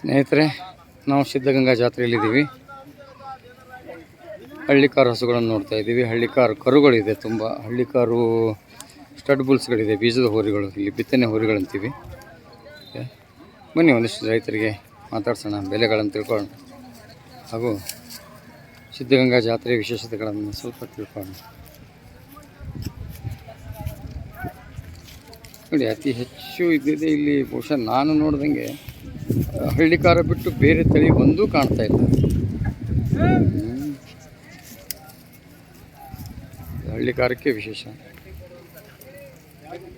ಸ್ನೇಹಿತರೆ, ನಾವು ಸಿದ್ಧಗಂಗಾ ಜಾತ್ರೆಯಲ್ಲಿದ್ದೀವಿ. ಹಳ್ಳಿಕಾರ್ ಹಸುಗಳನ್ನು ನೋಡ್ತಾ ಇದ್ದೀವಿ. ಹಳ್ಳಿಕಾರ್ ಕರುಗಳಿದೆ ತುಂಬ. ಹಳ್ಳಿಕಾರು ಸ್ಟಡ್ ಬುಲ್ಸ್ಗಳಿದೆ, ಬೀಜದ ಹೋರಿಗಳು, ಇಲ್ಲಿ ಬಿತ್ತನೆ ಹೋರಿಗಳಂತೀವಿ. ಬನ್ನಿ ಒಂದಿಷ್ಟು ರೈತರಿಗೆ ಮಾತಾಡ್ಸೋಣ, ಬೆಲೆಗಳನ್ನು ತಿಳ್ಕೊಳ್ಳೋಣ. ಹಾಗೂ ಸಿದ್ಧಗಂಗಾ ಜಾತ್ರೆಯ ವಿಶೇಷತೆಗಳನ್ನು ಸ್ವಲ್ಪ ತಿಳ್ಕೊಳ್ಳೋಣ. ನೋಡಿ, ಅತಿ ಹೆಚ್ಚು ಇದ್ದಿದೆ ಇಲ್ಲಿ ಬಹುಶಃ ನಾನು ನೋಡ್ದಂಗೆ ಹಳ್ಳಿಕಾರ ಬಿಟ್ಟು ಬೇರೆ ತಳಿ ಒಂದೂ ಕಾಣ್ತಾ ಇಲ್ಲ. ಹಳ್ಳಿಕಾರಕ್ಕೆ ವಿಶೇಷ.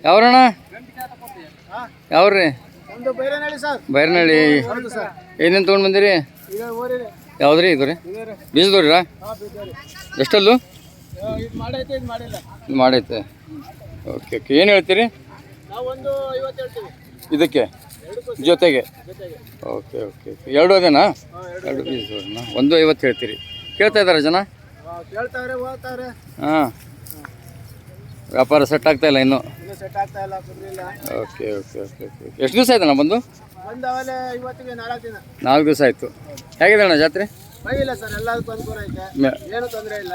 ಯಾವ್ರಣ್ಣ? ಯಾವ್ರಿ? ಬೈರನಹಳ್ಳಿ. ಏನೇನು ತೊಗೊಂಡು ಬಂದಿರಿ? ಯಾವ್ದ್ರಿ ಇದು ರೀ? ಎಷ್ಟಲ್ಲು? ಇದು ಮಾಡೈತೆ ಓಕೆ ಓಕೆ. ಏನು ಹೇಳ್ತೀರಿ? ಇದಕ್ಕೆ? ಜೊತೆಗೆ. ಓಕೆ ಓಕೆ ಎರಡು ಅದೇನಾ? ಎರಡು ಪೀಸ್ ಒಂದು ಐವತ್ತು ಹೇಳ್ತೀರಿ. ಕೇಳ್ತಾ ಇದ್ದಾರೆ ಜನ? ಹಾಂ. ವ್ಯಾಪಾರ ಸೆಟ್ ಆಗ್ತಾ ಇಲ್ಲ ಇನ್ನು. ಓಕೆ ಓಕೆ ಓಕೆ ಓಕೆ ಎಷ್ಟು ದಿವಸ ಆಯ್ತಣ್ಣ ಬಂದು? ನಾಲ್ಕು ದಿವಸ ಆಯಿತು. ಹೇಗಿದೆ ಅಣ್ಣ ಜಾತ್ರೆ? ಬೈಯಿಲ್ಲ ಸರ್ ಎಲ್ಲದಕ್ಕೂ ಅನುಕೂಲ ಐತೆ ಏನು ತೊಂದರೆ ಇಲ್ಲ.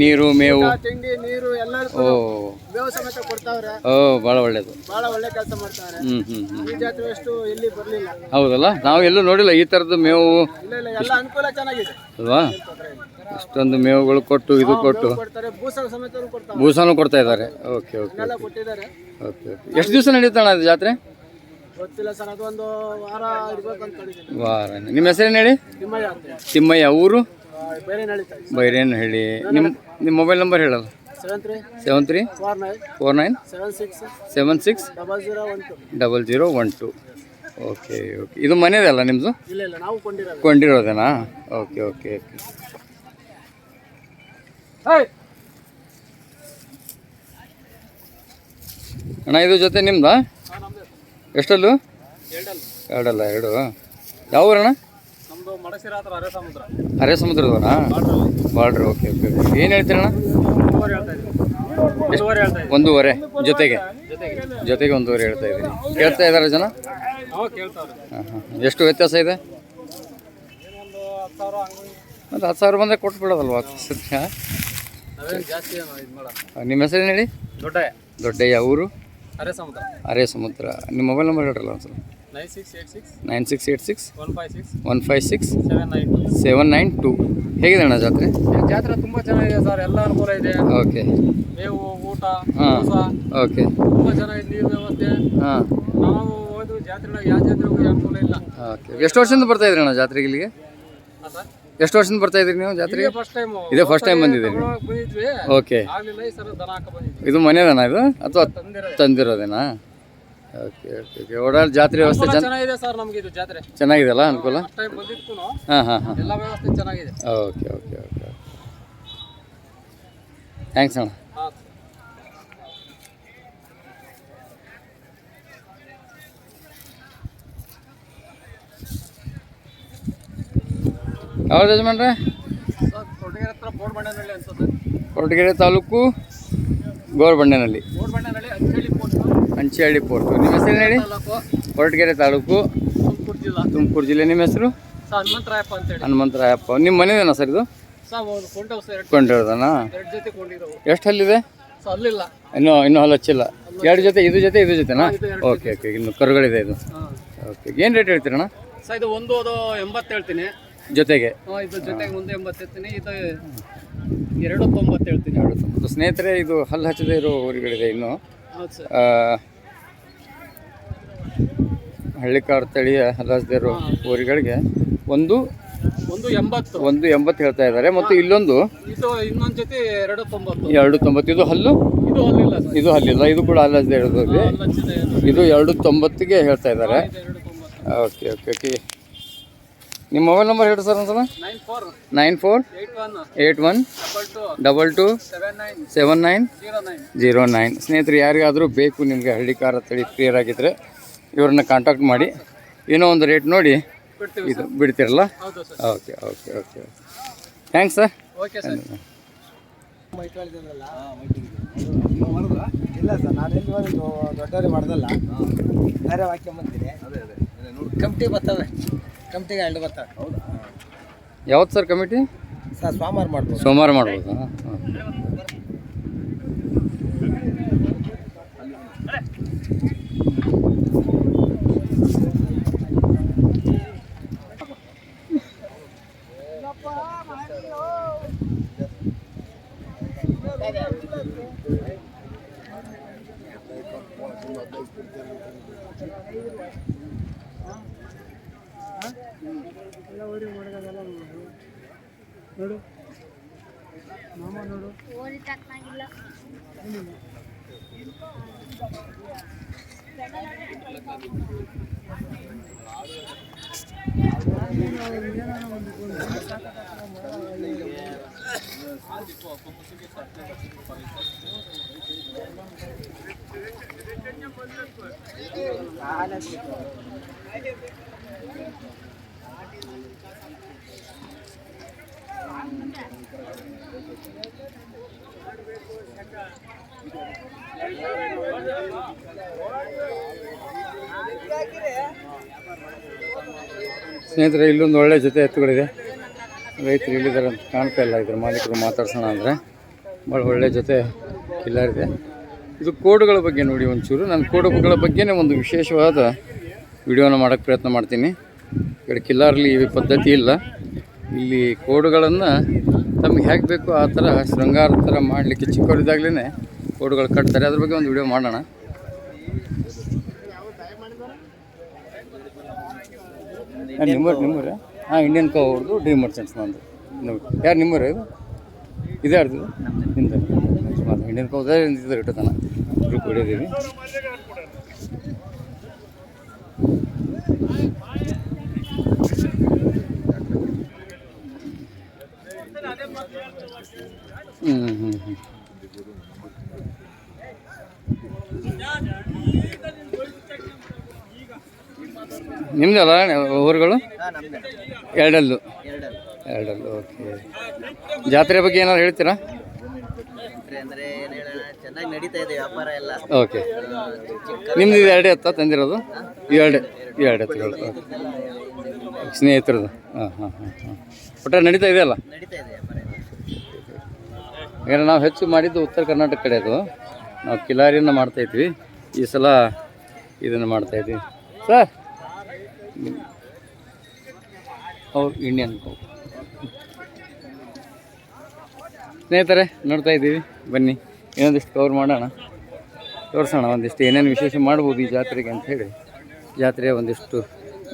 ನೀರು ಮೇವು. ತಿಂಡಿ ನೀರು ಎಲ್ಲದಕ್ಕೂ ಓ. ಮೇವು ಸಮೇತ ಕೊಡ್ತಾವ್ರೆ. ಓ ಬಹಳ ಒಳ್ಳೇದು. ಭಾಳ ಒಳ್ಳೆ ಕೆಲಸ ಮಾಡ್ತಾವ್ರೆ. ಹ್ಞೂ ಹ್ಞೂ ಹ್ಞೂ ಈ ಜಾತ್ರೆ ಅಷ್ಟು ಎಲ್ಲಿ ಬರಲಿಲ್ಲ. ಹೌದಲ್ಲ? ನಾವು ಎಲ್ಲೂ ನೋಡಿಲ್ಲ ಈ ತರದ ಮೇವು. ಇಲ್ಲ ಇಲ್ಲ ಎಲ್ಲ ಅನುಕೂಲ ಚೆನ್ನಾಗಿದೆ. ಅಲ್ವಾ? ಅಷ್ಟೊಂದು ಮೇವುಗಳು ಕೊಟ್ಟು ಇದು ಕೊಟ್ಟು. ಭೂಸಾನು ಕೊಡ್ತಾ ಇದ್ದಾರೆ. Okay okay okay. ಓಕೆ ಎಷ್ಟು ದಿವಸ ಅದು ಜಾತ್ರೆ? ಗೊತ್ತಿಲ್ಲ ಸರ್ ಅದೊಂದು ವಾರ ಇರ್ಬೇಕು ಅನ್ಕೊಂಡಿದ್ದೀನಿ ವಾರ. ನಿಮ್ಮ ಹೆಸರೇನು ಹೇಳಿ? ನಿಮ್ಮಯ್ಯ ಅಂತ ತಿಮ್ಮಯ್ಯ ಊರು? ಬೇರೆ ನಡೀತಾ ಹೇಳಿ ನಿಮ್ಮ ನಿಮ್ಮ ಮೊಬೈಲ್ ನಂಬರ್ ಹೇಳಲ್ಲ? Seven three seven three four nine four nine seven six seven six double zero one two double zero one two okay okay ಇದು ಮನೆಯದಲ್ಲ ನಿಮ್ಮದು ಇಲ್ಲ ಇಲ್ಲ ನಾವು ಕೊಂಡಿರೋದು. ಕೊಂಡಿರೋದೇನಾ? ಓಕೆ ಓಕೆ ಓಕೆ ಅಣ್ಣ ಇದು ಜೊತೆ ನಿಮ್ದಾ? ಎಷ್ಟಲ್ಲು? ಎರಡಲ್ಲ. ಎರಡು. ಯಾವ ಊರಣ್ಣ? ಅರೆ ಸಮುದ್ರ. ಅರೆ ಸಮುದ್ರದವರಾ ಬಾರ್ಡ್ರ್ ಓಕೆ ಓಕೆ ಏನು ಹೇಳ್ತೀರಣ್ಣ? ಒಂದೂವರೆ ಜೊತೆಗೆ? ಜೊತೆಗೆ. ಒಂದೂವರೆ ಹೇಳ್ತಾ ಇದ್ದೀನಿ. ಕೇಳ್ತಾ ಇದ್ದಾರೆ ಜನ? ಹಾಂ ಹಾಂ ಎಷ್ಟು ವ್ಯತ್ಯಾಸ ಇದೆ? ಒಂದು ಹತ್ತು ಸಾವಿರ ಹಂಗೆ ಮತ್ತು ಹತ್ತು ಸಾವಿರ ಬಂದರೆ ಸದ್ಯ? ಇದು ಮಾಡೋ ನಿಮ್ಮ ಹೆಸರೇನು ಹೇಳಿ? ದೊಡ್ಡ ದೊಡ್ಡಯ್ಯ ಊರು? ಅರೆ ಸಮುದ್ರ ಅರೆ ಸಮುದ್ರ ನಿಮ್ಮ ಮೊಬೈಲ್ ನಂಬರ್ ಹೇಳ್ರಲ್ಲ ಒಂದು ಸಲ nine six eight six nine six eight six one five six one five six seven nine two seven nine two ಹೇಗಿದೆ ಅಣ್ಣ ಜಾತ್ರೆ ಜಾತ್ರೆ ತುಂಬ ಚೆನ್ನಾಗಿದೆ ಸರ್. ಎಲ್ಲ ಅನುಕೂಲ ಇದೆ. ಓಕೆ ಮೇವು ಊಟ ಹಾಂ. ಓಕೆ ತುಂಬ ಚೆನ್ನಾಗಿದೆ ನೀರು ವ್ಯವಸ್ಥೆ. ಹಾಂ. ನಾವು ಹೋದ್ರು ಜಾತ್ರೆ ಯಾವ ಜಾತ್ರೆಗೂ ಅನುಕೂಲ ಇಲ್ಲ. ಓಕೆ ಎಷ್ಟು ವರ್ಷದಿಂದ ಬರ್ತಾ ಇದ್ರಿ ಅಣ್ಣ ಜಾತ್ರೆಗೆ ಇಲ್ಲಿಗೆ? ಹಾಂ ಸರ್. ಎಷ್ಟು ವರ್ಷದಿಂದ ಬರ್ತಾ ಇದ್ರಿ ನೀವು ಜಾತ್ರೆಗೆ ಫಸ್ಟ್ ಟೈಮ್ ಇದೇ ಬಂದಿದ್ದೀರಿ? ಓಕೆ ಇದು ಮನೆದನ ಇದು? ಅಥವಾ ತಂದಿರೋದೇನಾ? ಓಕೆ ಓಕೆ ಓಕೆ ಓಡಾಡ ಜಾತ್ರೆ ವ್ಯವಸ್ಥೆ ಚೆನ್ನಾಗಿದೆಯಲ್ಲ ಚೆನ್ನಾಗಿದೆ ಸರ್ ನಮಗೆ ಇದು ಜಾತ್ರೆ. ಚೆನ್ನಾಗಿದೆಲ್ಲ ಅನುಕೂಲ? ಹಾಂ ಹಾಂ ಹಾಂ. ಎಲ್ಲ ವ್ಯವಸ್ಥೆ ಚೆನ್ನಾಗಿದೆ. ಓಕೆ ಓಕೆ ಓಕೆ ಥ್ಯಾಂಕ್ಸ್ ಅಣ್ಣ ಹಾಂ ಯಾವ್ದು ಯಜಮಾನ್ರೆ? ಅಂತ ಕೊರಟಗೆರೆ ತಾಲೂಕು ಗೋರ್ಬಂಡೆನಲ್ಲಿ ಅಂಚಿಹಳ್ಳಿ ಪೋರ್ಟು. ನಿಮ್ಮ ಹೆಸರು ಹೇಳಿ? ಕೊರಟಗೆರೆ ತಾಲೂಕು ತುಮಕೂರು ಜಿಲ್ಲಾ. ನಿಮ್ಮ ಹೆಸರು? ಸರ್ ಹನುಮಂತರಾಯಪ್ಪ. ಅಂತೇಳಿ ಹನುಮಂತರಾಯಪ್ಪ ನಿಮ್ಮ ಮನೆದೇನಾ ಸರ್ ಇದು? ಸರ್ ಒಂದು ಕೊಂಡ ಹೌಸ್ ಎರಡು ಎರಡು ಜೊತೆ ಕೊಂಡಿರೋ ಎಷ್ಟು ಹಲ್ಲಿದೆ? ಇನ್ನೂ ಇನ್ನೂ ಹಲ್ಲು ಹಚ್ಚಿಲ್ಲ ಎರಡು ಜೊತೆ ಇದು ಜೊತೆ ಇದು ಜೊತೆನಾ? Okay okay. ಇನ್ನು ಕರುಗಳಿದೆ ಇದು. ಓಕೆ. ಏನು ರೇಟ್ ಹೇಳ್ತೀರಣ್ಣ? ಸರ್ ಇದು ಒಂದು ಅದು ಎಂಬತ್ತು ಹೇಳ್ತೀನಿ. ಜೊತೆಗೆ. ಹಾಂ ಇದು ಜೊತೆಗೆ ಒಂದು ಎಂಬತ್ತು ಹೇಳ್ತೀನಿ ಇದು ಎರಡು ತೊಂಬತ್ತು ಹೇಳ್ತೀನಿ. ಎರಡು. ಸ್ನೇಹಿತರೆ ಇದು ಹಲ್ಲು ಹಚ್ಚದೇ ಇರೋ ಊರುಗಳಿದೆ ಇನ್ನು. ಹೌದು ಸರ್. ಆ, ಹಳ್ಳಿಕಾರ್ ತಳಿಯ ಹಲ್ಲು ಹಚ್ಚದೆ ಇರೋ ಊರುಗಳಿಗೆ ಒಂದು ಒಂದು ಎಂಬತ್ತು. ಒಂದು ಎಂಬತ್ತು ಹೇಳ್ತಾ ಇದ್ದಾರೆ. ಮತ್ತು ಇಲ್ಲೊಂದು ಇದು ಇನ್ನೊಂದು ಜೊತೆ ಎರಡು ತೊಂಬತ್ತು ಎರಡು ತೊಂಬತ್ತು ಇದು ಹಲ್ಲು? ಇದು ಅಲ್ಲಿಲ್ಲ ಸರ್. ಇದು ಹಲ್ಲಿಲ್ಲ. ಇದು ಕೂಡ ಹಲ್ಲು ಹಚ್ಚದೇ ಇರೋದು ಇದೆ. ಎರಡು ತೊಂಬತ್ತಿಗೆ ಹೇಳ್ತಾ ಇದ್ದಾರೆ. ಇದು ಎರಡು ತೊಂಬತ್ತು ಓಕೆ ಓಕೆ ಓಕೆ. ನಿಮ್ಮ ಮೊಬೈಲ್ ನಂಬರ್ ಹೇಳಿ ಸರ್ ಒಂದ್ಸಲ. Nine four nine four eight one double two seven nine zero nine ಸ್ನೇಹಿತರು ಯಾರಿಗಾದರೂ ಬೇಕು ನಿಮಗೆ ಹಳ್ಳಿ ಕಾರ್ ತಳಿ ಕ್ಲಿಯರ್ ಆಗಿದ್ದರೆ ಇವ್ರನ್ನ ಕಾಂಟ್ಯಾಕ್ಟ್ ಮಾಡಿ. ಏನೋ ಒಂದು ರೇಟ್ ನೋಡಿ ಬಿಡ್ತೀವಿ ಇದು ಬಿಡ್ತಿರಲ್ಲ? ಹೌದು sir. Okay okay okay thanks sir okay sir ಇಲ್ಲ ಸರ್ ನಾನು ಎಲ್ಲಿ ಮಾಡ್ದಲ್ಲ. ಬೇರೆ ವಾಕ್ಯ ಬಂದಿದೆ. ಕಮಿಟಿ ಬರ್ತವೆ. ಕಮಿಟಿಗೆ ಎರಡು ಹೌದಾ? ಯಾವತ್ತು ಸರ್ ಕಮಿಟಿ? ಸರ್ ಸೋಮವಾರ ಮಾಡ್ಬೋದು. ಸೋಮವಾರ ಮಾಡ್ಬೋದು? ಹಾಂ. ಓದಿ ತಕ್ಕನಾಗಿಲ್ಲ ಸ್ನೇಹಿತರೆ, ಇಲ್ಲೊಂದು ಒಳ್ಳೆ ಜೊತೆ ಎತ್ತುಗಳಿದೆ. ರೈತರು ಇಲ್ಲಿದ್ದಾರೆ ಅಂತ ಕಾಣ್ತಾ ಇಲ್ಲ. ಇದ್ರ ಮಾಲೀಕರು ಮಾತಾಡ್ಸೋಣ ಅಂದರೆ. ಭಾಳ ಒಳ್ಳೆ ಜೊತೆ ಕಿಲ್ಲರಿದೆ ಇದು. ಕೋಡುಗಳ ಬಗ್ಗೆ ನೋಡಿ ಒಂಚೂರು. ನಾನು ಕೋಡುಗಳ ಬಗ್ಗೆನೇ ಒಂದು ವಿಶೇಷವಾದ ವಿಡಿಯೋನ ಮಾಡೋಕ್ಕೆ ಪ್ರಯತ್ನ ಮಾಡ್ತೀನಿ. ಈ ಕಡೆ ಕಿಲ್ಲಾರಲ್ಲಿ ಪದ್ಧತಿ ಇಲ್ಲ. ಇಲ್ಲಿ ಕೋಡುಗಳನ್ನು ತಮ್ಗೆ ಹೇಗೆ ಬೇಕು ಆ ಥರ ಶೃಂಗಾರ ಥರ ಮಾಡಲಿಕ್ಕೆ ಚಿಕ್ಕವರಿದ್ದಾಗಲೇ ಕೋಡುಗಳು ಕಟ್ತಾರೆ. ಅದ್ರ ಬಗ್ಗೆ ಒಂದು ವಿಡಿಯೋ ಮಾಡೋಣ. ನಿಮ್ಮೂರು ನಿಮ್ಮೂರ? ಹಾಂ ಇಂಡಿಯನ್ ಕೋ ಅವ್ರದ್ದು ಡ್ರೀಮ್ ಮರ್ಚೆಂಟ್ಸ್ ನಂದು ನೋಡಿ. ಯಾರು ನಿಮ್ಮೂರ ಇದು? ಇದೇ ಅರ್ದು ನಿಂದ ಇಂಡಿಯನ್ ಕೋ ಇದ್ದಾರೆ ಇಟ್ಟತಾನ ಗ್ರೂಪ್ ಹಿಡಿದೀವಿ ಹ್ಞೂ ಹ್ಞೂ ಹ್ಞೂ ನಿಮ್ದಲ್ಲ ಊರುಗಳು? ಎರಡಲ್ಲು. ಎರಡಲ್ಲ. ಓಕೆ. ಜಾತ್ರೆ ಬಗ್ಗೆ ಏನಾದ್ರು ಹೇಳ್ತೀರಾ? ಅಂದರೆ ಏನು ಹೇಳೋಣ ಚೆನ್ನಾಗಿ ನಡೀತಾ ಇದೆ ವ್ಯಾಪಾರ ಎಲ್ಲ. ಓಕೆ. ನಿಮ್ದು ಇದು ಎರಡೇ ಎತ್ತ ತಂದಿರೋದು? ಎರಡು ಎರಡು ಎತ್ತುಗಳು ಸ್ನೇಹಿತರದ್ದು. ಸ್ನೇಹಿತರದು ಹಾಂ ಹಾಂ ಹಾಂ ಹಾಂ. ಒಟ್ಟಾರೆ ನಡೀತಾ ಇದೆಯಲ್ಲ? ನಡೀತಾ ಇದೆ ಯಾಕಂದ್ರೆ ನಾವು ಹೆಚ್ಚು ಮಾಡಿದ್ದು ಉತ್ತರ ಕರ್ನಾಟಕ ಕಡೆ ಅದು. ನಾವು ಕಿಲಾರಿಯನ್ನು ಮಾಡ್ತಾಯಿದ್ವಿ ಈ ಸಲ ಇದನ್ನು ಮಾಡ್ತಾಯಿದ್ವಿ ಸರ್! ಅವ್ರು ಇಂಡಿಯನ್ ಸ್ನೇಹಿತರೆ, ನೋಡ್ತಾ ಇದ್ದೀವಿ. ಬನ್ನಿ. ಇನ್ನೊಂದಿಷ್ಟು ಕವರ್ ಮಾಡೋಣ. ತೋರಿಸೋಣ, ಒಂದಿಷ್ಟು ಏನೇನು ವಿಶೇಷ ಮಾಡ್ಬೋದು ಈ ಜಾತ್ರೆಗೆ ಅಂತ ಹೇಳಿ. ಜಾತ್ರೆಯ ಒಂದಿಷ್ಟು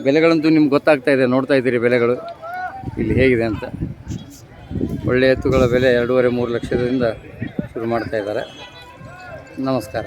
ಬೆಲೆಗಳಂತೂ ನಿಮ್ಗೆ ಗೊತ್ತಾಗ್ತಾ ಇದೆ. ನೋಡ್ತಾ ಇದ್ದೀರಿ ಬೆಲೆಗಳು. ಇಲ್ಲಿ ಹೇಗಿದೆ ಅಂತ. ಒಳ್ಳೆಯ ಎತ್ತುಗಳ ಬೆಲೆ ಎರಡೂವರೆ ಮೂರು ಲಕ್ಷದಿಂದ ಶುರು ಮಾಡ್ತಾಯಿದ್ದಾರೆ ನಮಸ್ಕಾರ.